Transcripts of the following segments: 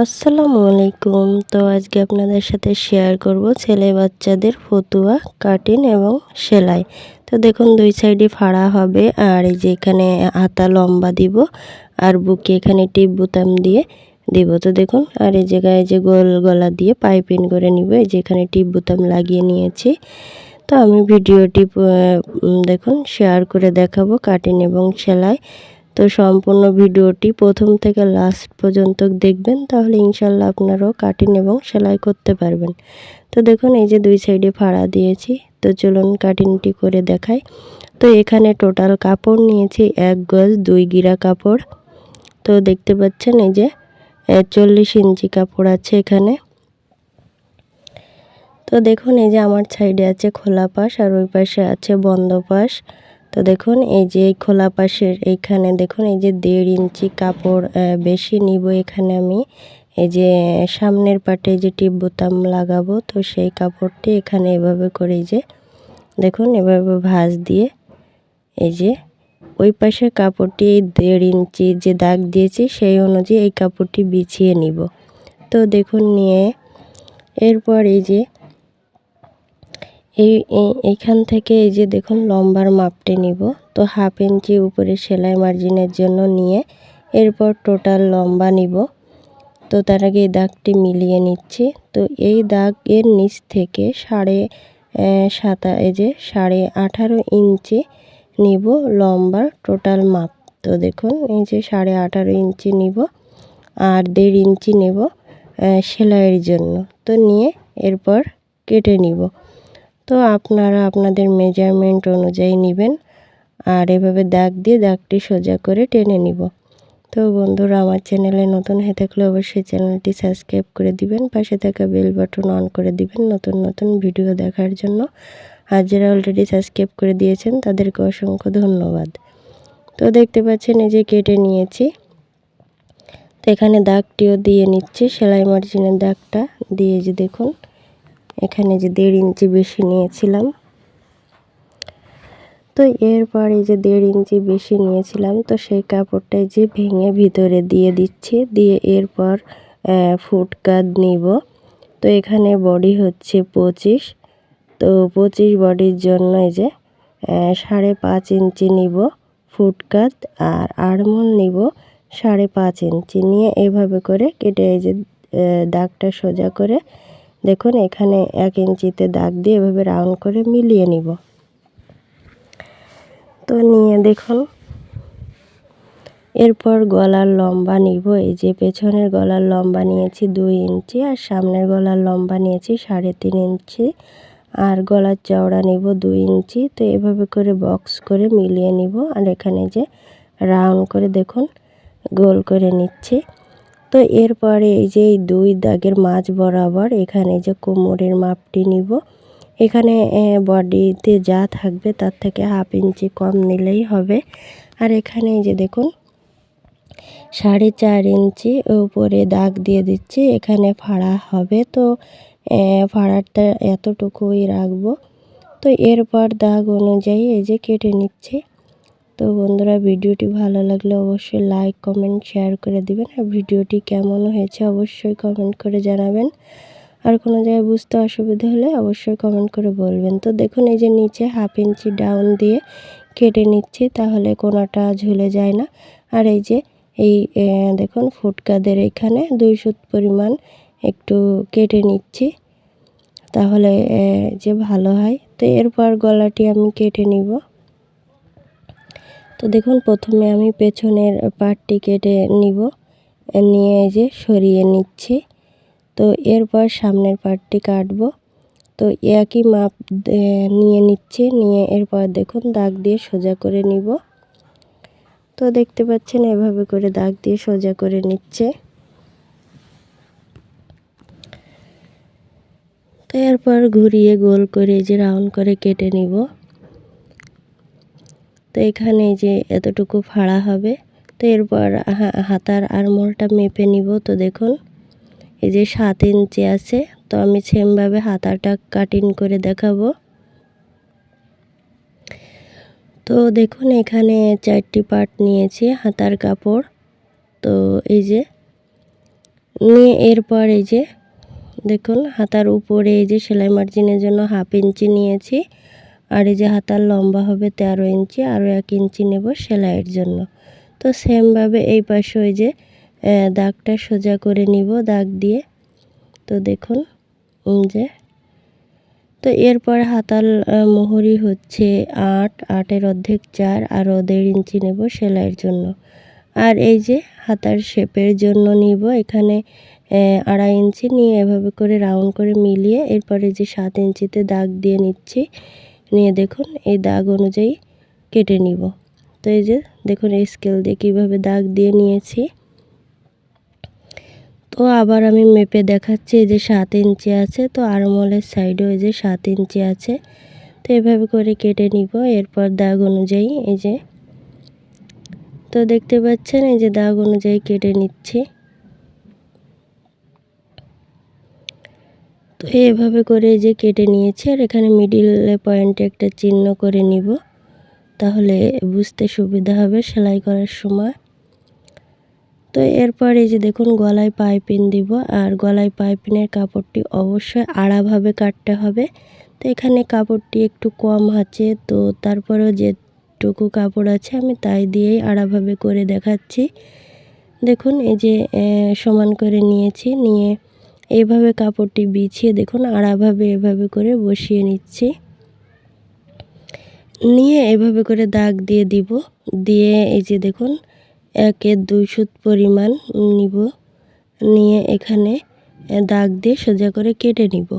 আসসালামু আলাইকুম। তো আজকে আপনাদের সাথে শেয়ার করব ছেলে বাচ্চাদের ফতুয়া কাটিং এবং সেলাই। তো দেখুন, দুই সাইডে ফাড়া হবে। আর এই যে এখানে হাতা লম্বা দিব আর বুকে এখানে টিপ বোতাম দিয়ে দিব। তো দেখুন, আর এই জায়গায় যে গোল গলা দিয়ে পাইপিং করে নিব। এই যে এখানে টিপ বোতাম লাগিয়ে নিয়েছি। তো আমি ভিডিওটি দেখুন শেয়ার করে দেখাবো কাটিং এবং সেলাই। তো সম্পূর্ণ ভিডিওটি প্রথম থেকে লাস্ট পর্যন্ত দেখবেন, তাহলে ইনশাল্লাহ আপনারাও কাটিং এবং সেলাই করতে পারবেন। তো দেখুন, এই যে দুই সাইডে ফাড়া দিয়েছি, তো চলুন কাটিংটি করে দেখাই। তো এখানে টোটাল কাপড় নিয়েছি, এক গজ দুই গিরা কাপড়। তো দেখতে পাচ্ছেন, এই যে চল্লিশ ইঞ্চি কাপড় আছে এখানে। তো দেখুন, এই যে আমার সাইডে আছে খোলা পাশ আর ওই পাশে আছে বন্ধ পাশ। তো দেখুন, এই যে খোলা পাশের এইখানে, দেখুন, এই যে দেড় ইঞ্চি কাপড় বেশি নিব এখানে আমি। এই যে সামনের পাটে যে টিপ বোতাম লাগাবো, তো সেই কাপড়টি এখানে এভাবে করে যে, দেখুন, এভাবে ভাঁজ দিয়ে এই যে ওই পাশের কাপড়টি এই দেড় ইঞ্চি যে দাগ দিয়েছি, সেই অনুযায়ী এই কাপড়টি বিছিয়ে নিব। তো দেখুন, নিয়ে এরপর এই যে এই এইখান থেকে এই যে দেখুন লম্বার মাপটে নিব। তো হাফ ইঞ্চি উপরে সেলাই মার্জিনের জন্য নিয়ে এরপর টোটাল লম্বা নিব। তো তার আগে এই দাগটি মিলিয়ে নিচ্ছি। তো এই দাগের নিচ থেকে সাড়ে সাতা, এই যে সাড়ে আঠারো ইঞ্চি নিব লম্বার টোটাল মাপ। তো দেখুন এই যে সাড়ে আঠারো ইঞ্চি নিব আর দেড় ইঞ্চি নেব সেলাইয়ের জন্য। তো নিয়ে এরপর কেটে নিব। তো আপনারা আপনাদের মেজারমেন্ট অনুযায়ী নেবেন। আর এভাবে দাগ দিয়ে দাগটি সোজা করে টেনে নিব। তো বন্ধুরা, আমার চ্যানেলে নতুন হয়ে থাকলে অবশ্যই চ্যানেলটি সাবস্ক্রাইব করে দিবেন, পাশে থাকা বেল বাটন অন করে দিবেন নতুন নতুন ভিডিও দেখার জন্য। আর যারা অলরেডি সাবস্ক্রাইব করে দিয়েছেন, তাদেরকে অসংখ্য ধন্যবাদ। তো দেখতে পাচ্ছেন, এই যে কেটে নিয়েছি। তো এখানে দাগটিও দিয়ে নিচ্ছি, সেলাই মার্জিনের দাগটা দিয়ে যে দেখুন। এখানে যে দেড় ইঞ্চি বেশি নিয়েছিলাম। তো এরপর এই যে দেড় ইঞ্চি বেশি নিয়েছিলাম, তো সেই কাপড়টাই যে ভেঙে ভিতরে দিয়ে দিচ্ছি, দিয়ে এরপর ফুট ফুটকাত নিব। তো এখানে বডি হচ্ছে পঁচিশ। তো পঁচিশ বডির জন্য এই যে সাড়ে পাঁচ ইঞ্চি নিব ফুট ফুটকাত আর আড়মোল নিব সাড়ে পাঁচ ইঞ্চি। নিয়ে এভাবে করে কেটে এই যে দাগটা সোজা করে দেখুন, এখানে এক ইঞ্চিতে দাগ দিয়ে এভাবে রাউন্ড করে মিলিয়ে নিব। তো নিয়ে দেখুন, এরপর গলার লম্বা নিব। এই যে পেছনের গলার লম্বা নিয়েছি দুই ইঞ্চি, আর সামনের গলার লম্বা নিয়েছি সাড়ে তিন ইঞ্চি, আর গলার চওড়া নিব দুই ইঞ্চি। তো এভাবে করে বক্স করে মিলিয়ে নিব, আর এখানে যে রাউন্ড করে দেখুন, গোল করে নিচ্ছি। তো এরপরে এই যে এই দুই দাগের মাঝ বরাবর এখানে যে কোমরের মাপটি নিব, এখানে বডিতে যা থাকবে তার থেকে হাফ ইঞ্চি কম নিলেই হবে। আর এখানে যে দেখুন, সাড়ে চার ইঞ্চি উপরে দাগ দিয়ে দিচ্ছি, এখানে ফাড়া হবে। তো ফাড়াটা এতটুকুই রাখব। তো এরপর দাগ অনুযায়ী এই যে কেটে নিচ্ছি। তো বন্ধুরা, ভিডিওটি ভালো লাগলে অবশ্যই লাইক কমেন্ট শেয়ার করে দিবেন। আর ভিডিওটি কেমন হয়েছে অবশ্যই কমেন্ট করে জানাবেন। আর কোনো জায়গায় বুঝতে অসুবিধা হলে অবশ্যই কমেন্ট করে বলবেন। তো দেখুন, এই যে নিচে হাফ ইঞ্চি ডাউন দিয়ে কেটে নিচ্ছি, তাহলে কোনোটা ঝুলে যায় না। আর এই যে, এই দেখুন, ফুটকাদের এখানে দুই সুত পরিমাণ একটু কেটে নিচ্ছি। তাহলে যে ভালো হয়। তো এরপর গলাটি আমি কেটে নিব। তো দেখুন, প্রথমে আমি পেছনের পাটটি কেটে নিব। নিয়ে যে সরিয়ে নিচ্ছি। তো এরপর সামনের পাটটি কাটব। তো একই মাপ নিয়ে নিচ্ছি। নিয়ে এরপর দেখুন, দাগ দিয়ে সোজা করে নিব। তো দেখতে পাচ্ছেন, এভাবে করে দাগ দিয়ে সোজা করে নিচ্ছে। তো এরপর ঘুরিয়ে গোল করে যে রাউন্ড করে কেটে নিব। তো এখানে যে এতটুকু ফাড়া হবে, তো এরপর হাতার আরমোলটা মেপে নিব। তো দেখুন, এই যে সাত ইঞ্চি আছে, তো আমি সেমভাবে হাতাটা কাটিং করে দেখাবো। তো দেখুন, এখানে চারটি পার্ট নিয়েছি, হাতার কাপড়। তো এই যে, নিয়ে এরপর এই যে, দেখুন, হাতার উপরে এই যে সেলাই মার্জিনের জন্য হাফ ইঞ্চি নিয়েছি। আর এই যে হাতার লম্বা হবে তেরো ইঞ্চি আরও এক ইঞ্চি নেব সেলাইয়ের জন্য। তো সেমভাবে এই পাশে ওই যে দাগটা সোজা করে নিব, দাগ দিয়ে। তো দেখুন যে। তো এরপর হাতাল মোহরি হচ্ছে আট, আটের অর্ধেক চার আরও দেড় ইঞ্চি নেব সেলাইয়ের জন্য। আর এই যে হাতার শেপের জন্য নিব, এখানে আড়াই ইঞ্চি নিয়ে এভাবে করে রাউন্ড করে মিলিয়ে এরপরে যে সাত ইঞ্চিতে দাগ দিয়ে নিচ্ছি নিয়ে দেখুন এই দাগ অনুযায়ী কেটে নিব। তো এই যে দেখুন এই স্কেল দিয়ে কীভাবে দাগ দিয়ে নিয়েছি। তো আবার আমি মেপে দেখাচ্ছি এই যে সাত ইঞ্চি আছে, তো আরমলের সাইডেও এই যে সাত ইঞ্চি আছে। তো এভাবে করে কেটে নিব, এরপর দাগ অনুযায়ী এই যে, তো দেখতে পাচ্ছেন এই যে দাগ অনুযায়ী কেটে নিচ্ছি। তো এভাবে করে যে কেটে নিয়েছি, আর এখানে মিডিল পয়েন্টে একটা চিহ্ন করে নিব। তাহলে বুঝতে সুবিধা হবে সেলাই করার সময়। তো এরপর এই যে দেখুন গলায় পাইপিন দিব, আর গলায় পাইপিনের কাপড়টি অবশ্যই আড়াভাবে কাটতে হবে। তো এখানে কাপড়টি একটু কম আছে, তো তারপরেও যেটুকু কাপড় আছে আমি তাই দিয়েই আড়াভাবে করে দেখাচ্ছি। দেখুন এই যে সমান করে নিয়েছি, নিয়ে এইভাবে কাপড়টি বিছিয়ে দেখুন আড়াভাবে এভাবে করে বসিয়ে নিচ্ছি। নিয়ে এভাবে করে দাগ দিয়ে দিব। দিয়ে এই যে দেখুন একের দুই সুত পরিমাণ নিব। নিয়ে এখানে দাগ দিয়ে সোজা করে কেটে নিব।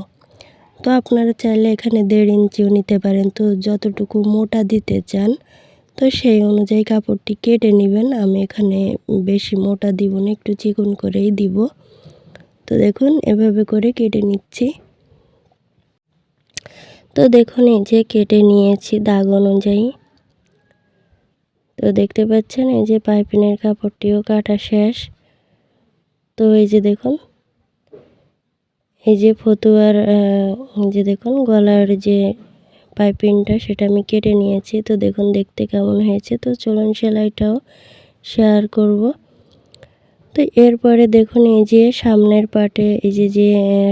তো আপনারা চাইলে এখানে দেড় ইঞ্চিও নিতে পারেন। তো যতটুকু মোটা দিতে চান, তো সেই অনুযায়ী কাপড়টি কেটে নেবেন। আমি এখানে বেশি মোটা দিব না, একটু চিকন করেই দিব। তো দেখুন, এভাবে করে কেটে নিচ্ছি। তো দেখুন, এই যে কেটে নিয়েছি দাগ অনুযায়ী। তো দেখতে পাচ্ছেন, এই যে পাইপিনের কাপড়টিও কাটা শেষ। তো এই যে দেখুন, এই যে ফতুয়ার যে দেখুন, গলার যে পাইপিনটা সেটা আমি কেটে নিয়েছি। তো দেখুন, দেখতে কেমন হয়েছে। তো চলুন সেলাইটাও শেয়ার করব। তো এরপরে দেখুন এই যে সামনের পাটে এই যে যে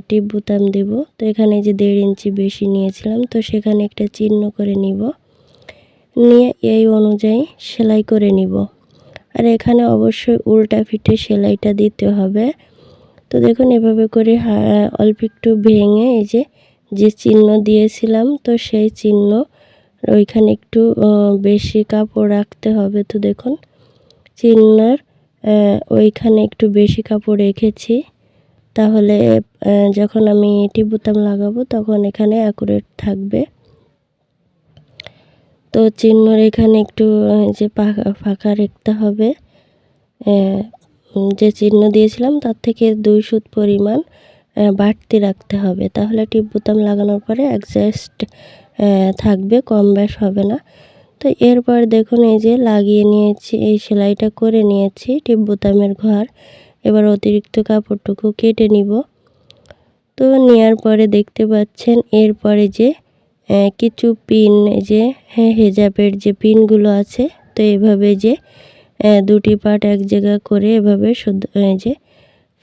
টিপ বুতাম দেব। তো এখানে যে দেড় ইঞ্চি বেশি নিয়েছিলাম, তো সেখানে একটা চিহ্ন করে নিব। নিয়ে এই অনুযায়ী সেলাই করে নিব। আর এখানে অবশ্যই উল্টা ফিটে সেলাইটা দিতে হবে। তো দেখুন এভাবে করে অল্প একটু ভেঙে এই যে যে চিহ্ন দিয়েছিলাম, তো সেই চিহ্ন ওইখানে একটু বেশি কাপড় রাখতে হবে। তো দেখুন, চিহ্নর ওইখানে একটু বেশি কাপড় রেখেছি। তাহলে যখন আমি এটি বোতাম লাগাবো, তখন এখানে অ্যাকুরেট থাকবে। তো চিহ্নর এখানে একটু যে ফাঁকা ফাঁকা রাখতে হবে। যে চিহ্ন দিয়েছিলাম, তার থেকে দুই সুত পরিমাণ বাড়তি রাখতে হবে। তাহলে টিপ বোতাম লাগানোর পরে অ্যাডজাস্ট থাকবে, কম ব্যাস হবে না। তো এরপর দেখুন এই যে লাগিয়ে নিয়েছি, এই সেলাইটা করে নিয়েছি টিপ বোতামের ঘর। এবার অতিরিক্ত কাপড়টুকু কেটে নিব। তো নেওয়ার পরে দেখতে পাচ্ছেন, এরপরে যে কিছু পিন যে হ্যাঁ হেজাবের যে পিনগুলো আছে, তো এভাবে যে দুটি পার্ট এক জায়গা করে এভাবে শুদ্ধ যে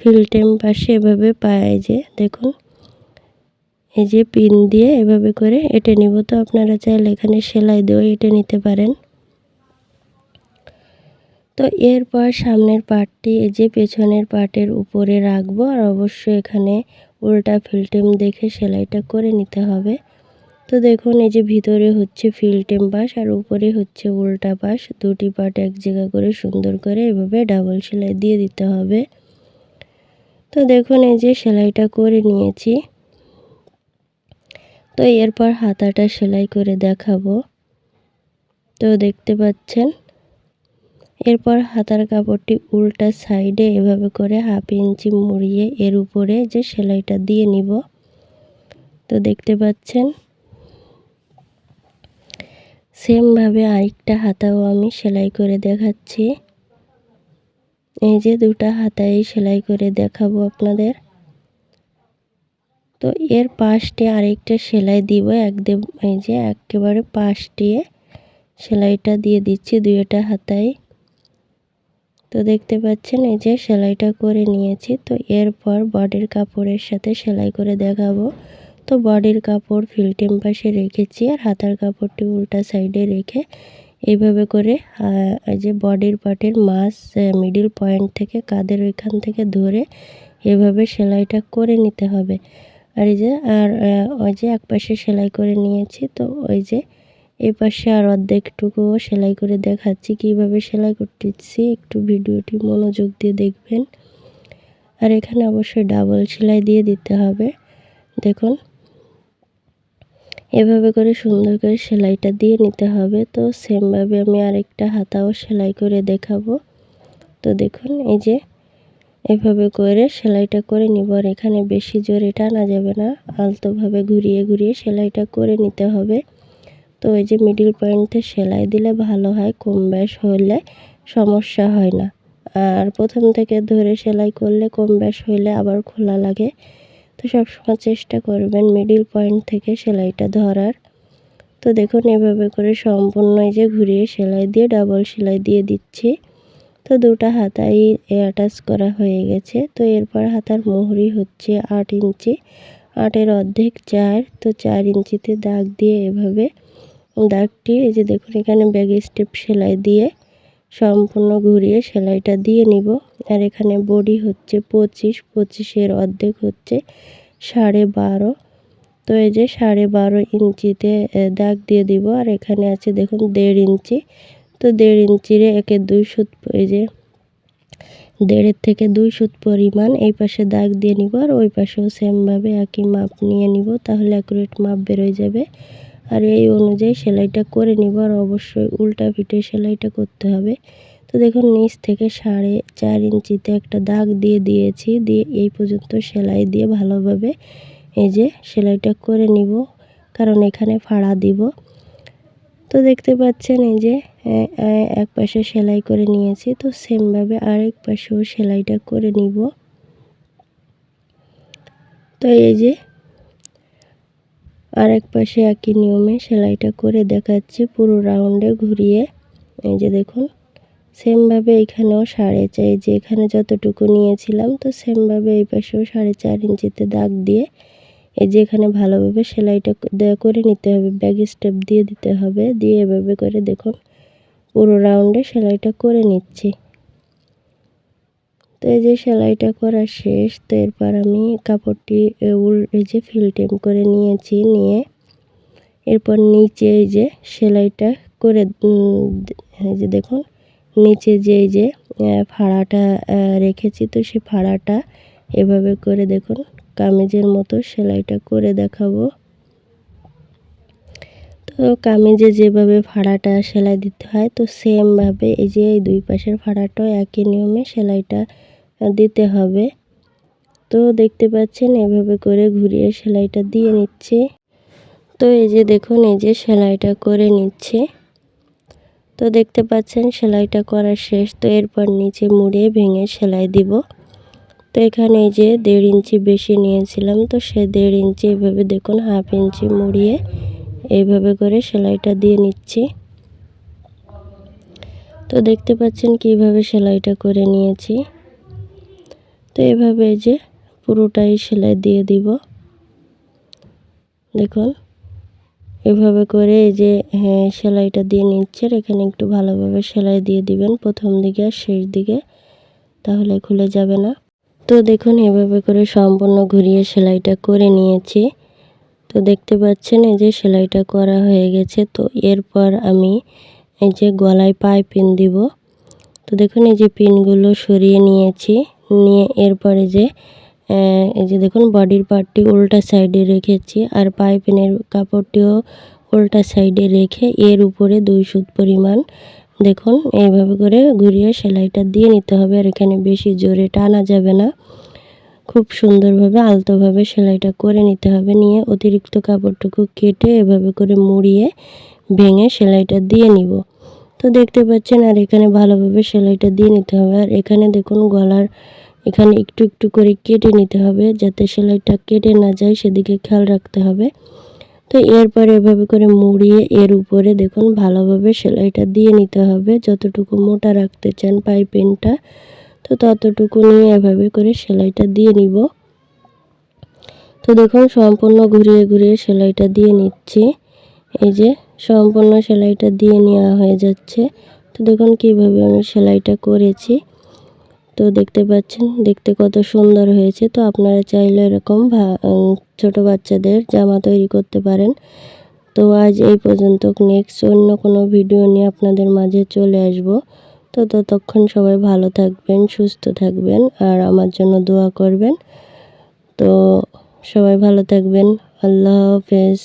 ফিল্টেম পাশে এভাবে পায় যে, দেখুন। এই যে পিন দিয়ে এভাবে করে এটে নিব। তো আপনারা চাইলে এখানে সেলাই দিয়েও এটে নিতে পারেন। তো এরপর সামনের পার্টটি এই যে পেছনের পার্টের উপরে রাখব আর অবশ্যই এখানে উল্টা ফিল্টেম দেখে সেলাইটা করে নিতে হবে। তো দেখুন, এই যে ভিতরে হচ্ছে ফিল্টেম পাশ আর উপরে হচ্ছে উল্টা পাশ দুটি পার্ট এক জায়গা করে সুন্দর করে এভাবে ডাবল সেলাই দিয়ে দিতে হবে। তো দেখুন, এই যে সেলাইটা করে নিয়েছি। তো এরপর হাতাটা সেলাই করে দেখাবো। তো দেখতে পাচ্ছেন, এরপর হাতার কাপড়টি উল্টা সাইডে এভাবে করে হাফ ইঞ্চি মুড়িয়ে এর উপরে যে সেলাইটা দিয়ে নিব। তো দেখতে পাচ্ছেন, সেমভাবে আরেকটা হাতাও আমি সেলাই করে দেখাচ্ছি। এই যে দুটা হাতাই সেলাই করে দেখাবো আপনাদের। তো এর পাশটি আরেকটা সেলাই দিব, একদম এই যে একেবারে পাশ দিয়ে সেলাইটা দিয়ে দিচ্ছি দুইটা হাতায়। তো দেখতে পাচ্ছেন এই যে সেলাইটা করে নিয়েছি, তো এরপর বডির কাপড়ের সাথে সেলাই করে দেখাবো। তো বডির কাপড় ফিল্টিম পাশে রেখেছি আর হাতার কাপড়টি উল্টা সাইডে রেখে এইভাবে করে এই যে বডির পার্টের মাছ মিডিল পয়েন্ট থেকে কাদের ওইখান থেকে ধরে এভাবে সেলাইটা করে নিতে হবে। আর এই যে, আর ওই যে এক পাশে সেলাই করে নিয়েছি, তো ওই যে এই পাশে আর অর্ধেকটুকুও সেলাই করে দেখাচ্ছি, কীভাবে সেলাই করতেছি, একটু ভিডিওটি মনোযোগ দিয়ে দেখবেন। আর এখানে অবশ্যই ডাবল সেলাই দিয়ে দিতে হবে, দেখুন। এভাবে করে সুন্দর করে সেলাইটা দিয়ে নিতে হবে, তো সেমভাবে আমি আরেকটা হাতাও সেলাই করে দেখাবো। তো দেখুন, এই যে এভাবে করে সেলাইটা করে নিব। আর এখানে বেশি জোরে টানা যাবে না, আলতোভাবে ঘুরিয়ে ঘুরিয়ে সেলাইটা করে নিতে হবে। তো এই যে মিডিল পয়েন্টে সেলাই দিলে ভালো হয়, কম ব্যাস হলে সমস্যা হয় না। আর প্রথম থেকে ধরে সেলাই করলে কম ব্যাস হইলে আবার খোলা লাগে। তো সবসময় চেষ্টা করবেন মিডিল পয়েন্ট থেকে সেলাইটা ধরার। তো দেখুন এভাবে করে সম্পূর্ণ এই যে ঘুরিয়ে সেলাই দিয়ে ডাবল সেলাই দিয়ে দিচ্ছি। তো দুটা হাতাই অ্যাটাচ করা হয়ে গেছে। তো এরপর হাতার মোহরি হচ্ছে আট ইঞ্চি। আটের অর্ধেক চার, তো চার ইঞ্চিতে দাগ দিয়ে এভাবে দাগটি, এই যে দেখুন এখানে ব্যাগ স্টেপ সেলাই দিয়ে সম্পূর্ণ ঘুরিয়ে সেলাইটা দিয়ে নিব। আর এখানে বডি হচ্ছে পঁচিশ, পঁচিশের অর্ধেক হচ্ছে সাড়ে বারো। তো এই যে সাড়ে বারো ইঞ্চিতে দাগ দিয়ে দিব। আর এখানে আছে দেখুন দেড় ইঞ্চি। তো দেড় ইঞ্চিরে একে দুই সুত এই যে দেড়ের থেকে দুই সুত পরিমাণ এই পাশে দাগ দিয়ে নিব আর ওই পাশেও সেমভাবে একই মাপ নিয়ে নিব তাহলে অ্যাকুরেট মাপ বেরোয় যাবে। আর এই অনুযায়ী সেলাইটা করে নিব আর অবশ্যই উল্টা পিঠে সেলাইটা করতে হবে। তো দেখুন নিচ থেকে সাড়ে চার ইঞ্চিতে একটা দাগ দিয়ে দিয়েছি, দিয়ে এই পর্যন্ত সেলাই দিয়ে ভালোভাবে এই যে সেলাইটা করে নিব। কারণ এখানে ফাড়া দিব। তো দেখতে পাচ্ছেন এই যে এক পাশে সেলাই করে নিয়েছি, তো সেমভাবে আরেক পাশেও সেলাইটা করে নিব। তো এই যে, আরেক পাশে একই নিয়মে সেলাইটা করে দেখাচ্ছি পুরো রাউন্ডে ঘুরিয়ে। এই যে দেখুন, সেমভাবে এখানেও সাড়ে চাই যে এখানে যতটুকু নিয়েছিলাম, তো সেমভাবে এই পাশেও সাড়ে চার ইঞ্চিতে দাগ দিয়ে এই যে এখানে ভালোভাবে সেলাইটা করে নিতে হবে, ব্যাগ স্টেপ দিয়ে দিতে হবে, দিয়ে এভাবে করে দেখুন পুরো রাউন্ডে সেলাইটা করে নিচ্ছি। তো এই যে সেলাইটা করা শেষ, তো এরপর আমি কাপড়টি উল এই যে ফিলটেম করে নিয়েছি, নিয়ে এরপর নিচে এই যে সেলাইটা করে এই যে দেখুন নিচে যে এই যে ফাড়াটা রেখেছি, তো সে ফাড়াটা এভাবে করে দেখুন কামিজের মতো সেলাইটা করে দেখাবো। তো কামিজে যেভাবে ফাড়াটা সেলাই দিতে হয়, তো সেমভাবে এই যে এই দুই পাশের ফাড়াটাও একই নিয়মে সেলাইটা দিতে হবে। তো দেখতে পাচ্ছেন এভাবে করে ঘুরিয়ে সেলাইটা দিয়ে নিচ্ছে। তো এই যে দেখুন, এই যে সেলাইটা করে নিচ্ছে। তো দেখতে পাচ্ছেন সেলাইটা করা শেষ, তো এরপর নিচে মুড়িয়ে ভেঙে সেলাই দিব। এখানে যে দেড় ইঞ্চি বেশি নিয়েছিলাম, তো সে দেড় ইঞ্চি এভাবে দেখুন, হাফ ইঞ্চি মুড়িয়ে এইভাবে করে সেলাইটা দিয়ে নিচ্ছি। তো দেখতে পাচ্ছেন কীভাবে সেলাইটা করে নিয়েছি। তো এভাবে যে পুরোটাই সেলাই দিয়ে দিব। দেখুন, এভাবে করে এই যে হ্যাঁ সেলাইটা দিয়ে নিচ্ছে এখানে একটু ভালোভাবে সেলাই দিয়ে দিবেন প্রথম দিকে আর শেষ দিকে, তাহলে খুলে যাবে না। তো দেখুন, এভাবে করে সম্পূর্ণ ঘুরিয়ে সেলাইটা করে নিয়েছি। তো দেখতে পাচ্ছেন, এই যে সেলাইটা করা হয়ে গেছে। তো এরপর আমি এই যে গলায় পাইপিন দিব। তো দেখুন, এই যে পিনগুলো সরিয়ে নিয়েছি। নিয়ে এরপরে যে এই যে দেখুন, বডির পার্টটি উল্টা সাইডে রেখেছি। আর পাইপিনের কাপড়টিও উল্টা সাইডে রেখে এর উপরে দুই সুত পরিমাণ দেখুন, এইভাবে করে ঘুরিয়ে সেলাইটা দিয়ে নিতে হবে আর এখানে বেশি জোরে টানা যাবে না। খুব সুন্দরভাবে, আলতোভাবে সেলাইটা করে নিতে হবে। নিয়ে অতিরিক্ত কাপড়টুকু কেটে এভাবে করে মুড়িয়ে ভেঙে সেলাইটা দিয়ে নিব। তো দেখতে পাচ্ছেন, আর এখানে ভালোভাবে সেলাইটা দিয়ে নিতে হবে। আর এখানে দেখুন, গলার এখানে একটু একটু করে কেটে নিতে হবে। যাতে সেলাইটা কেটে না যায়, সেদিকে খেয়াল রাখতে হবে। তো এরপর এভাবে করে মুড়িয়ে এর উপরে দেখুন ভালোভাবে সেলাইটা দিয়ে নিতে হবে। যতটুকু মোটা রাখতে চান পাইপিংটা তো ততটুকু নিয়ে এভাবে করে সেলাইটা দিয়ে নিব। তো দেখুন সম্পূর্ণ ঘুরিয়ে ঘুরিয়ে সেলাইটা দিয়ে নিচ্ছি। এই যে সম্পূর্ণ সেলাইটা দিয়ে নেওয়া হয়ে যাচ্ছে। তো দেখুন কীভাবে আমি সেলাইটা করেছি। তো দেখতে পাচ্ছেন, দেখতে কত সুন্দর হয়েছে। তো আপনারা চাইলে এরকম ছোট বাচ্চাদের জামা তৈরি করতে পারেন। তো আজ এই পর্যন্ত নেক্সট অন্য কোনো ভিডিও নিয়ে আপনাদের মাঝে চলে আসব। তো ততক্ষণ সবাই ভালো থাকবেন, সুস্থ থাকবেন আর আমার জন্য দোয়া করবেন। তো সবাই ভালো থাকবেন। আল্লাহ হাফেজ।